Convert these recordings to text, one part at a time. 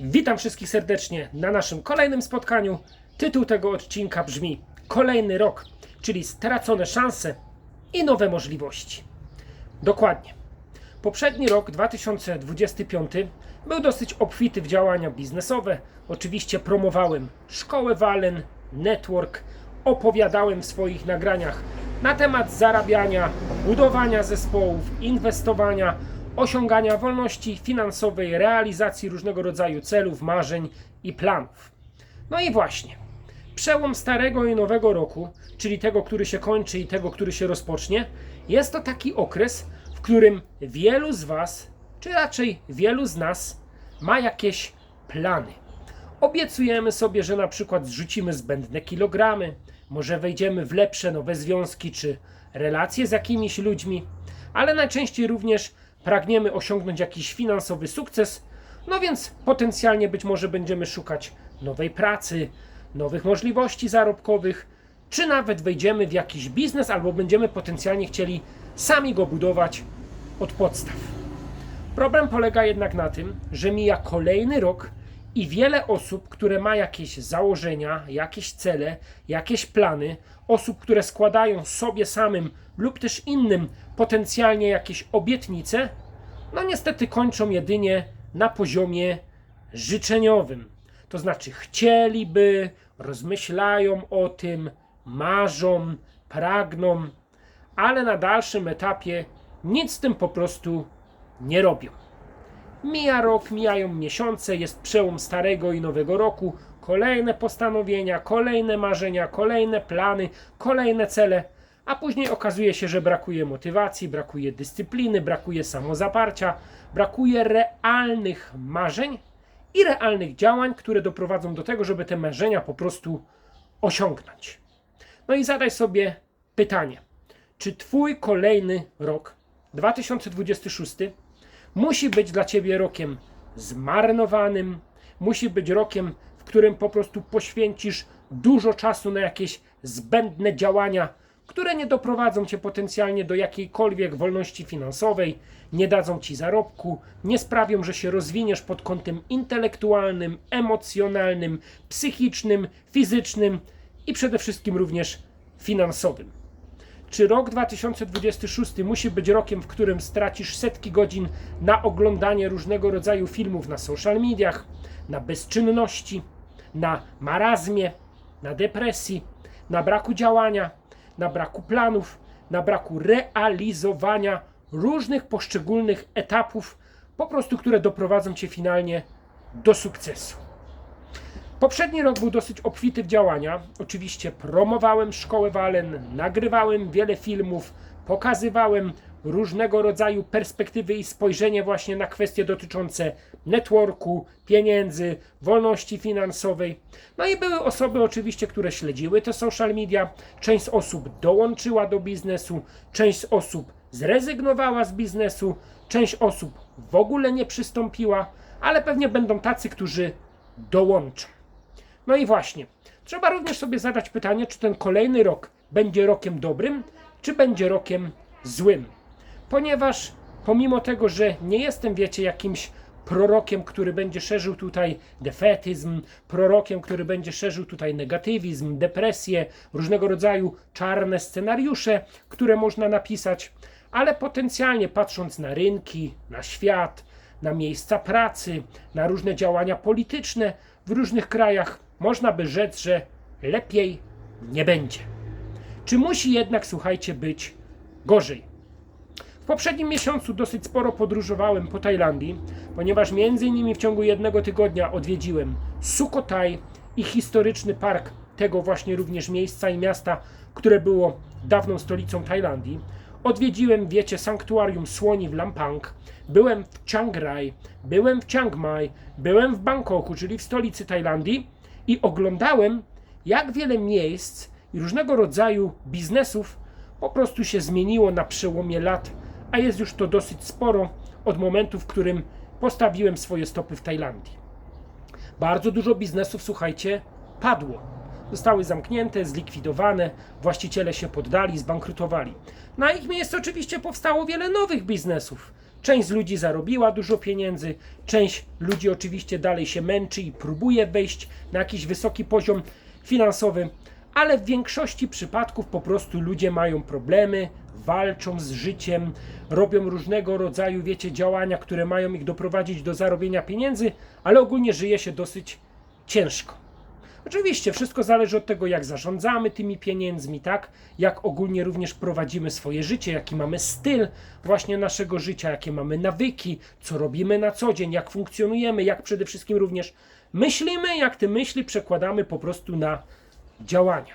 Witam wszystkich serdecznie na naszym kolejnym spotkaniu. Tytuł tego odcinka brzmi Kolejny rok, czyli stracone szanse i nowe możliwości. Dokładnie. Poprzedni rok 2025 był dosyć obfity w działania biznesowe. Oczywiście promowałem szkołę Walen, network, opowiadałem w swoich nagraniach na temat zarabiania, budowania zespołów, inwestowania, osiągania wolności finansowej, realizacji różnego rodzaju celów, marzeń i planów. No i właśnie, przełom starego i nowego roku, czyli tego, który się kończy i tego, który się rozpocznie, jest to taki okres, w którym wielu z Was, czy raczej wielu z nas, ma jakieś plany. Obiecujemy sobie, że na przykład zrzucimy zbędne kilogramy, może wejdziemy w lepsze nowe związki czy relacje z jakimiś ludźmi, ale najczęściej również pragniemy osiągnąć jakiś finansowy sukces, no więc potencjalnie być może będziemy szukać nowej pracy, nowych możliwości zarobkowych, czy nawet wejdziemy w jakiś biznes albo będziemy potencjalnie chcieli sami go budować od podstaw. Problem polega jednak na tym, że mija kolejny rok i wiele osób, które ma jakieś założenia, jakieś cele, jakieś plany, osób, które składają sobie samym lub też innym potencjalnie jakieś obietnice, no niestety kończą jedynie na poziomie życzeniowym. To znaczy chcieliby, rozmyślają o tym, marzą, pragną, ale na dalszym etapie nic z tym po prostu nie robią. Mija rok, mijają miesiące, jest przełom starego i nowego roku, kolejne postanowienia, kolejne marzenia, kolejne plany, kolejne cele, a później okazuje się, że brakuje motywacji, brakuje dyscypliny, brakuje samozaparcia, brakuje realnych marzeń i realnych działań, które doprowadzą do tego, żeby te marzenia po prostu osiągnąć. No i zadaj sobie pytanie, czy Twój kolejny rok, 2026, musi być dla Ciebie rokiem zmarnowanym, musi być rokiem, w którym po prostu poświęcisz dużo czasu na jakieś zbędne działania, które nie doprowadzą Cię potencjalnie do jakiejkolwiek wolności finansowej, nie dadzą Ci zarobku, nie sprawią, że się rozwiniesz pod kątem intelektualnym, emocjonalnym, psychicznym, fizycznym i przede wszystkim również finansowym. Czy rok 2026 musi być rokiem, w którym stracisz setki godzin na oglądanie różnego rodzaju filmów na social mediach, na bezczynności, na marazmie, na depresji, na braku działania, na braku planów, na braku realizowania różnych poszczególnych etapów, po prostu które doprowadzą cię finalnie do sukcesu. Poprzedni rok był dosyć obfity w działania. Oczywiście promowałem szkołę Walen, nagrywałem wiele filmów, pokazywałem różnego rodzaju perspektywy i spojrzenie właśnie na kwestie dotyczące networku, pieniędzy, wolności finansowej. No i były osoby oczywiście, które śledziły te social media. Część osób dołączyła do biznesu, część osób zrezygnowała z biznesu, część osób w ogóle nie przystąpiła, ale pewnie będą tacy, którzy dołączą. No i właśnie, trzeba również sobie zadać pytanie, czy ten kolejny rok będzie rokiem dobrym, czy będzie rokiem złym. Ponieważ pomimo tego, że nie jestem, wiecie, jakimś prorokiem, który będzie szerzył tutaj defetyzm, prorokiem, który będzie szerzył tutaj negatywizm, depresję, różnego rodzaju czarne scenariusze, które można napisać, ale potencjalnie patrząc na rynki, na świat, na miejsca pracy, na różne działania polityczne w różnych krajach, można by rzec, że lepiej nie będzie. Czy musi jednak, słuchajcie, być gorzej? W poprzednim miesiącu dosyć sporo podróżowałem po Tajlandii, ponieważ między innymi w ciągu jednego tygodnia odwiedziłem Sukhothai i historyczny park tego właśnie również miejsca i miasta, które było dawną stolicą Tajlandii. Odwiedziłem, wiecie, sanktuarium słoni w Lampang, byłem w Chiang Rai, byłem w Chiang Mai, byłem w Bangkoku, czyli w stolicy Tajlandii i oglądałem, jak wiele miejsc i różnego rodzaju biznesów po prostu się zmieniło na przełomie lat, a jest już to dosyć sporo od momentu, w którym postawiłem swoje stopy w Tajlandii. Bardzo dużo biznesów, słuchajcie, padło. Zostały zamknięte, zlikwidowane, właściciele się poddali, zbankrutowali. Na ich miejsce oczywiście powstało wiele nowych biznesów. Część z ludzi zarobiła dużo pieniędzy, część ludzi oczywiście dalej się męczy i próbuje wejść na jakiś wysoki poziom finansowy, ale w większości przypadków po prostu ludzie mają problemy, walczą z życiem, robią różnego rodzaju, wiecie, działania, które mają ich doprowadzić do zarobienia pieniędzy, ale ogólnie żyje się dosyć ciężko. Oczywiście wszystko zależy od tego, jak zarządzamy tymi pieniędzmi, tak? Jak ogólnie również prowadzimy swoje życie, jaki mamy styl właśnie naszego życia, jakie mamy nawyki, co robimy na co dzień, jak funkcjonujemy, jak przede wszystkim również myślimy, jak te myśli przekładamy po prostu na działania.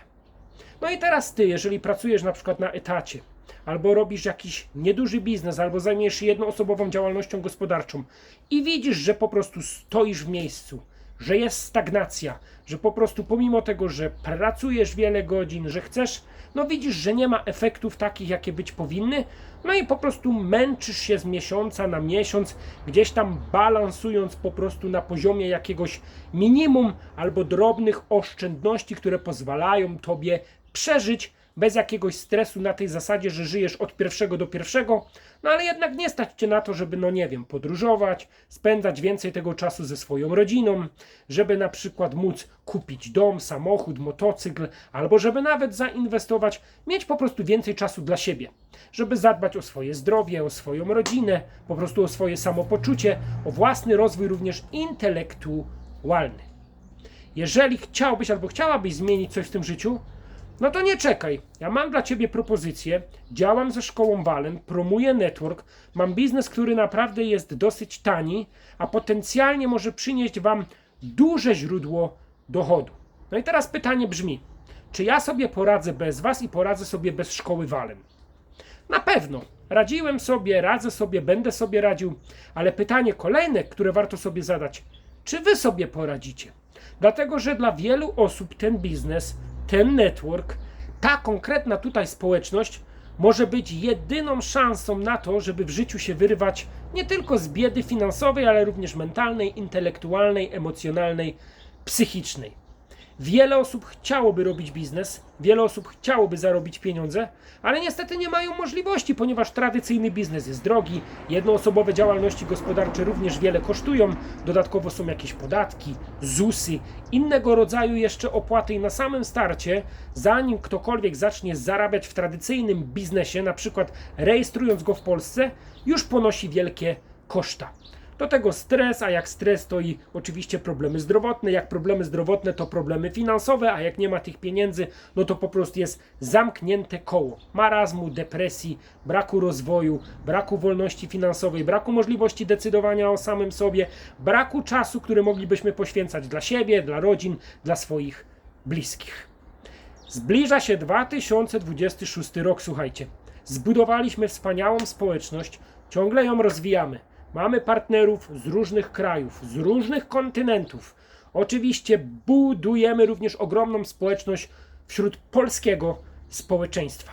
No i teraz ty, jeżeli pracujesz na przykład na etacie, albo robisz jakiś nieduży biznes, albo zajmujesz się jednoosobową działalnością gospodarczą i widzisz, że po prostu stoisz w miejscu, że jest stagnacja, że po prostu pomimo tego, że pracujesz wiele godzin, że chcesz, no widzisz, że nie ma efektów takich, jakie być powinny, no i po prostu męczysz się z miesiąca na miesiąc, gdzieś tam balansując po prostu na poziomie jakiegoś minimum albo drobnych oszczędności, które pozwalają tobie przeżyć bez jakiegoś stresu na tej zasadzie, że żyjesz od pierwszego do pierwszego, no ale jednak nie stać cię na to, żeby, no nie wiem, podróżować, spędzać więcej tego czasu ze swoją rodziną, żeby na przykład móc kupić dom, samochód, motocykl, albo żeby nawet zainwestować, mieć po prostu więcej czasu dla siebie, żeby zadbać o swoje zdrowie, o swoją rodzinę, po prostu o swoje samopoczucie, o własny rozwój również intelektualny. Jeżeli chciałbyś albo chciałabyś zmienić coś w tym życiu, no to nie czekaj. Ja mam dla ciebie propozycję. Działam ze szkołą Walen, promuję network. Mam biznes, który naprawdę jest dosyć tani, a potencjalnie może przynieść wam duże źródło dochodu. No i teraz pytanie brzmi: czy ja sobie poradzę bez was i poradzę sobie bez szkoły Walen? Na pewno. Radziłem sobie, radzę sobie, będę sobie radził, ale pytanie kolejne, które warto sobie zadać: czy wy sobie poradzicie? Dlatego, że dla wielu osób ten biznes, ten network, ta konkretna tutaj społeczność może być jedyną szansą na to, żeby w życiu się wyrwać nie tylko z biedy finansowej, ale również mentalnej, intelektualnej, emocjonalnej, psychicznej. Wiele osób chciałoby robić biznes, wiele osób chciałoby zarobić pieniądze, ale niestety nie mają możliwości, ponieważ tradycyjny biznes jest drogi, jednoosobowe działalności gospodarcze również wiele kosztują, dodatkowo są jakieś podatki, ZUSy, innego rodzaju jeszcze opłaty i na samym starcie, zanim ktokolwiek zacznie zarabiać w tradycyjnym biznesie, na przykład rejestrując go w Polsce, już ponosi wielkie koszta. Do tego stres, a jak stres to i oczywiście problemy zdrowotne, jak problemy zdrowotne to problemy finansowe, a jak nie ma tych pieniędzy, no to po prostu jest zamknięte koło marazmu, depresji, braku rozwoju, braku wolności finansowej, braku możliwości decydowania o samym sobie, braku czasu, który moglibyśmy poświęcać dla siebie, dla rodzin, dla swoich bliskich. Zbliża się 2026 rok, słuchajcie. Zbudowaliśmy wspaniałą społeczność, ciągle ją rozwijamy. Mamy partnerów z różnych krajów, z różnych kontynentów. Oczywiście budujemy również ogromną społeczność wśród polskiego społeczeństwa.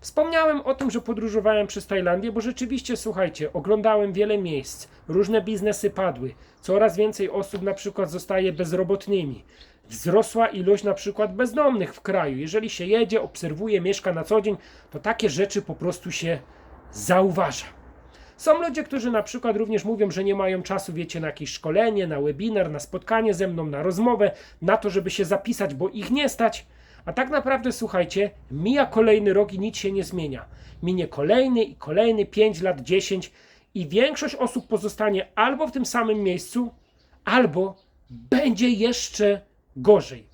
Wspomniałem o tym, że podróżowałem przez Tajlandię, bo rzeczywiście, słuchajcie, oglądałem wiele miejsc, różne biznesy padły, coraz więcej osób na przykład zostaje bezrobotnymi. Wzrosła ilość na przykład bezdomnych w kraju. Jeżeli się jedzie, obserwuje, mieszka na co dzień, to takie rzeczy po prostu się zauważa. Są ludzie, którzy na przykład również mówią, że nie mają czasu, wiecie, na jakieś szkolenie, na webinar, na spotkanie ze mną, na rozmowę, na to, żeby się zapisać, bo ich nie stać. A tak naprawdę, słuchajcie, mija kolejny rok i nic się nie zmienia. Minie kolejny i kolejny, 5 lat, 10 i większość osób pozostanie albo w tym samym miejscu, albo będzie jeszcze gorzej.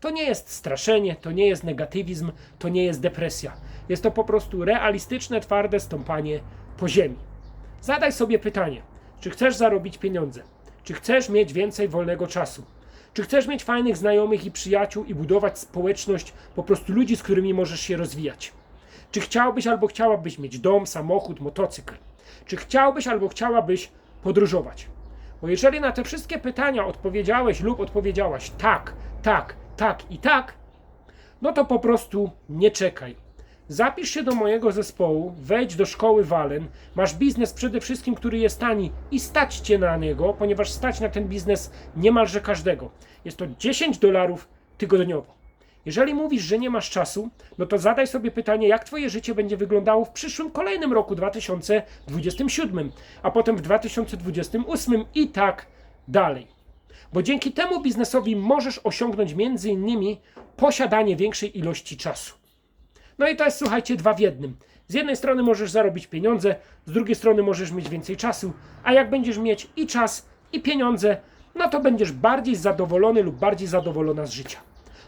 To nie jest straszenie, to nie jest negatywizm, to nie jest depresja. Jest to po prostu realistyczne, twarde stąpanie po ziemi. Zadaj sobie pytanie, czy chcesz zarobić pieniądze? Czy chcesz mieć więcej wolnego czasu? Czy chcesz mieć fajnych znajomych i przyjaciół i budować społeczność, po prostu ludzi, z którymi możesz się rozwijać? Czy chciałbyś albo chciałabyś mieć dom, samochód, motocykl? Czy chciałbyś albo chciałabyś podróżować? Bo jeżeli na te wszystkie pytania odpowiedziałeś lub odpowiedziałaś tak, tak, tak i tak, no to po prostu nie czekaj. Zapisz się do mojego zespołu, wejdź do szkoły Walen. Masz biznes przede wszystkim, który jest tani i stać cię na niego, ponieważ stać na ten biznes niemalże każdego. Jest to 10 dolarów tygodniowo. Jeżeli mówisz, że nie masz czasu, no to zadaj sobie pytanie, jak Twoje życie będzie wyglądało w przyszłym, kolejnym roku 2027, a potem w 2028 i tak dalej. Bo dzięki temu biznesowi możesz osiągnąć między innymi posiadanie większej ilości czasu. No i to jest, słuchajcie, dwa w jednym. Z jednej strony możesz zarobić pieniądze, z drugiej strony możesz mieć więcej czasu, a jak będziesz mieć i czas, i pieniądze, no to będziesz bardziej zadowolony lub bardziej zadowolona z życia.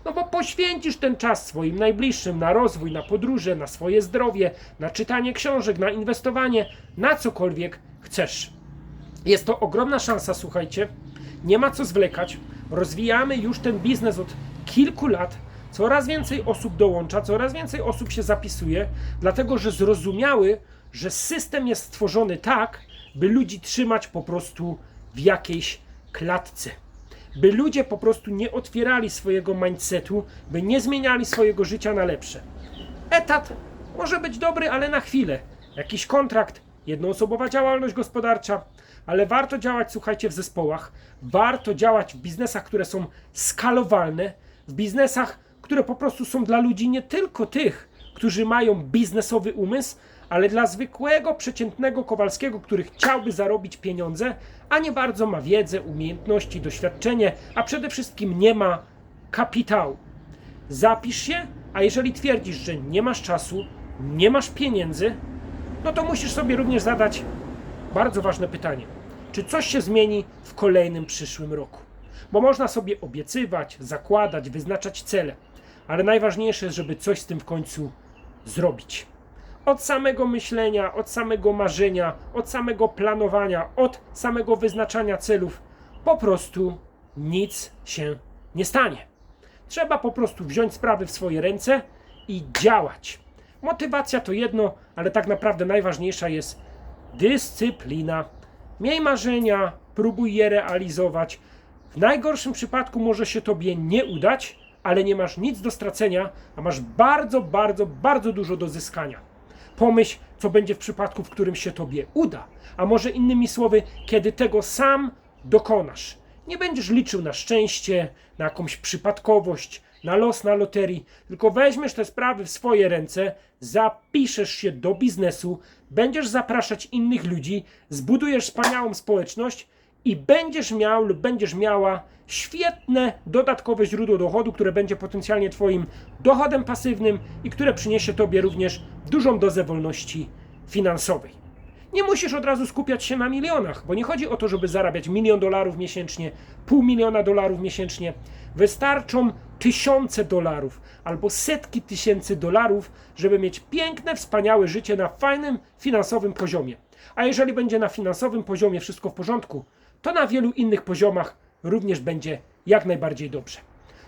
No bo poświęcisz ten czas swoim najbliższym na rozwój, na podróże, na swoje zdrowie, na czytanie książek, na inwestowanie, na cokolwiek chcesz. Jest to ogromna szansa, słuchajcie. Nie ma co zwlekać. Rozwijamy już ten biznes od kilku lat. Coraz więcej osób dołącza, coraz więcej osób się zapisuje, dlatego że zrozumiały, że system jest stworzony tak, by ludzi trzymać po prostu w jakiejś klatce. By ludzie po prostu nie otwierali swojego mindsetu, by nie zmieniali swojego życia na lepsze. Etat może być dobry, ale na chwilę. Jakiś kontrakt, jednoosobowa działalność gospodarcza, ale warto działać, słuchajcie, w zespołach. Warto działać w biznesach, które są skalowalne, w biznesach, które po prostu są dla ludzi nie tylko tych, którzy mają biznesowy umysł, ale dla zwykłego, przeciętnego Kowalskiego, który chciałby zarobić pieniądze, a nie bardzo ma wiedzę, umiejętności, doświadczenie, a przede wszystkim nie ma kapitału. Zapisz się, a jeżeli twierdzisz, że nie masz czasu, nie masz pieniędzy, no to musisz sobie również zadać bardzo ważne pytanie. Czy coś się zmieni w kolejnym przyszłym roku? Bo można sobie obiecywać, zakładać, wyznaczać cele, ale najważniejsze jest, żeby coś z tym w końcu zrobić. Od samego myślenia, od samego marzenia, od samego planowania, od samego wyznaczania celów, po prostu nic się nie stanie. Trzeba po prostu wziąć sprawy w swoje ręce i działać. Motywacja to jedno, ale tak naprawdę najważniejsza jest dyscyplina. Miej marzenia, próbuj je realizować. W najgorszym przypadku może się tobie nie udać, ale nie masz nic do stracenia, a masz bardzo, bardzo, bardzo dużo do zyskania. Pomyśl, co będzie w przypadku, w którym się tobie uda, a może innymi słowy, kiedy tego sam dokonasz. Nie będziesz liczył na szczęście, na jakąś przypadkowość, na los na loterii, tylko weźmiesz te sprawy w swoje ręce, zapiszesz się do biznesu, będziesz zapraszać innych ludzi, zbudujesz wspaniałą społeczność i będziesz miał lub będziesz miała świetne dodatkowe źródło dochodu, które będzie potencjalnie Twoim dochodem pasywnym i które przyniesie Tobie również dużą dozę wolności finansowej. Nie musisz od razu skupiać się na milionach, bo nie chodzi o to, żeby zarabiać milion dolarów miesięcznie, pół miliona dolarów miesięcznie. Wystarczą tysiące dolarów albo setki tysięcy dolarów, żeby mieć piękne, wspaniałe życie na fajnym finansowym poziomie. A jeżeli będzie na finansowym poziomie wszystko w porządku, to na wielu innych poziomach również będzie jak najbardziej dobrze.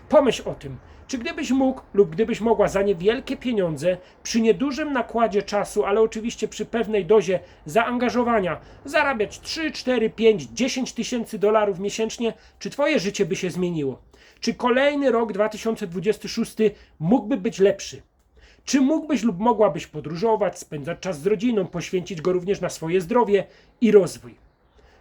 Pomyśl o tym, czy gdybyś mógł lub gdybyś mogła za niewielkie pieniądze, przy niedużym nakładzie czasu, ale oczywiście przy pewnej dozie zaangażowania, zarabiać 3, 4, 5, 10 tysięcy dolarów miesięcznie, czy twoje życie by się zmieniło? Czy kolejny rok 2026 mógłby być lepszy? Czy mógłbyś lub mogłabyś podróżować, spędzać czas z rodziną, poświęcić go również na swoje zdrowie i rozwój?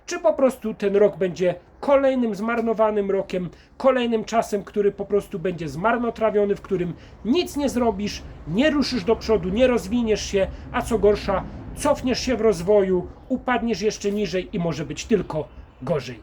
Czy po prostu ten rok będzie kolejnym zmarnowanym rokiem, kolejnym czasem, który po prostu będzie zmarnotrawiony, w którym nic nie zrobisz, nie ruszysz do przodu, nie rozwiniesz się, a co gorsza, cofniesz się w rozwoju, upadniesz jeszcze niżej i może być tylko gorzej.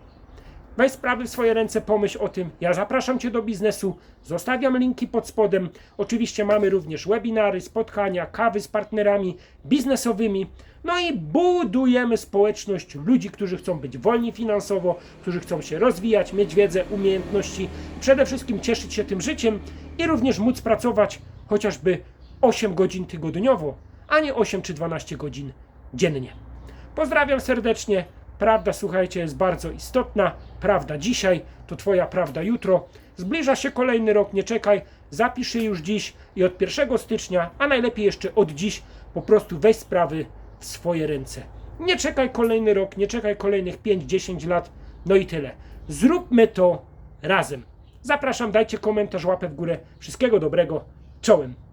Weź sprawy w swoje ręce, pomyśl o tym. Ja zapraszam Cię do biznesu, zostawiam linki pod spodem. Oczywiście mamy również webinary, spotkania, kawy z partnerami biznesowymi. No i budujemy społeczność ludzi, którzy chcą być wolni finansowo, którzy chcą się rozwijać, mieć wiedzę, umiejętności, przede wszystkim cieszyć się tym życiem i również móc pracować chociażby 8 godzin tygodniowo, a nie 8 czy 12 godzin dziennie. Pozdrawiam serdecznie. Prawda, słuchajcie, jest bardzo istotna. Prawda dzisiaj to Twoja prawda jutro. Zbliża się kolejny rok, nie czekaj. Zapisz je już dziś i od 1 stycznia, a najlepiej jeszcze od dziś, po prostu weź sprawy w swoje ręce. Nie czekaj kolejny rok, nie czekaj kolejnych 5-10 lat, no i tyle. Zróbmy to razem. Zapraszam, dajcie komentarz, łapę w górę. Wszystkiego dobrego. Czołem.